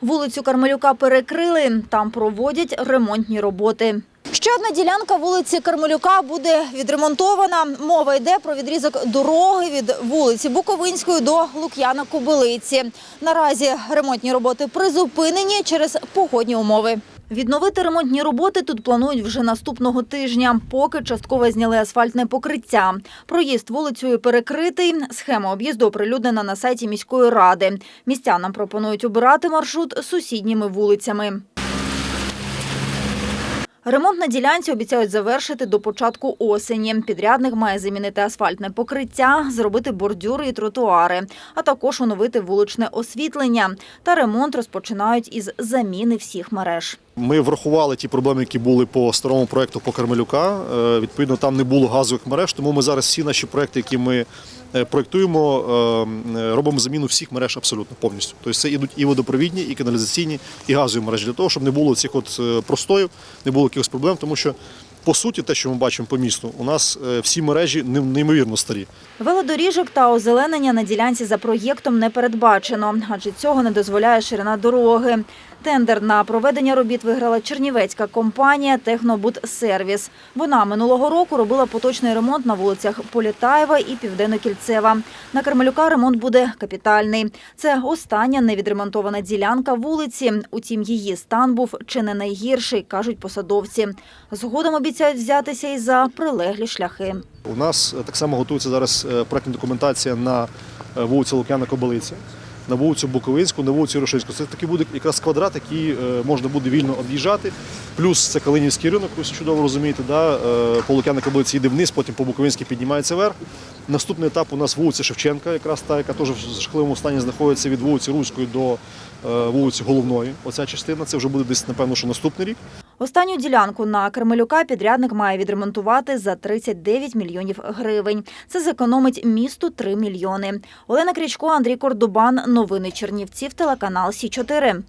Вулицю Кармелюка перекрили, там проводять ремонтні роботи. Ще одна ділянка вулиці Кармелюка буде відремонтована. Мова йде про відрізок дороги від вулиці Буковинської до Лук'яна Кобилиці. Наразі ремонтні роботи призупинені через погодні умови. Відновити ремонтні роботи тут планують вже наступного тижня, поки частково зняли асфальтне покриття. Проїзд вулицею перекритий. Схема об'їзду оприлюднена на сайті міської ради. Містянам пропонують обирати маршрут сусідніми вулицями. Ремонт на ділянці обіцяють завершити до початку осені. Підрядник має замінити асфальтне покриття, зробити бордюри і тротуари, а також оновити вуличне освітлення. Та ремонт розпочинають із заміни всіх мереж. Ми врахували ті проблеми, які були по старому проекту по Кармелюка. Е, Відповідно, там не було газових мереж, тому ми зараз всі наші проекти, які ми е, проектуємо, е, е, робимо заміну всіх мереж абсолютно повністю. Тобто це ідуть і водопровідні, і каналізаційні, і газові мережі для того, щоб не було цих от простоїв, не було якихось проблем, тому що. По суті, те, що ми бачимо по місту, у нас е, всі мережі неймовірно старі. Велодоріжок та озеленення на ділянці за проєктом не передбачено, адже цього не дозволяє ширина дороги. Тендер на проведення робіт виграла чернівецька компанія Технобудсервіс. Вона минулого року робила поточний ремонт на вулицях Політаєва і Південно-Кільцева. На Кармелюка ремонт буде капітальний. Це остання невідремонтована ділянка вулиці. Утім, її стан був чи не найгірший, кажуть посадовці. Згодом обіцяють взятися і за прилеглі шляхи. У нас е, так само готується зараз е, проектна документація на е, вулиці Лук'яна Кобилиці, на вулицю Буковинську, на вулицю Рошинську. Це такий буде якраз квадрат, який можна буде вільно об'їжджати. Плюс це Калинівський ринок, ви чудово розумієте, да? по Лук'яна Кобилиці йде вниз, потім по Буковинській піднімається вверх. Наступний етап у нас вулиця Шевченка, якраз та, яка теж в жахливому стані знаходиться від вулиці Руської до вулиці Головної. Оця частина це вже буде десь, напевно, що наступний рік. Останню ділянку на Кремелюка підрядник має відремонтувати за 39 мільйонів гривень. Це зекономить місту 3 мільйони. Олена Крічко, Андрій Кордубан. Новини Чернівців, телеканал Сі 4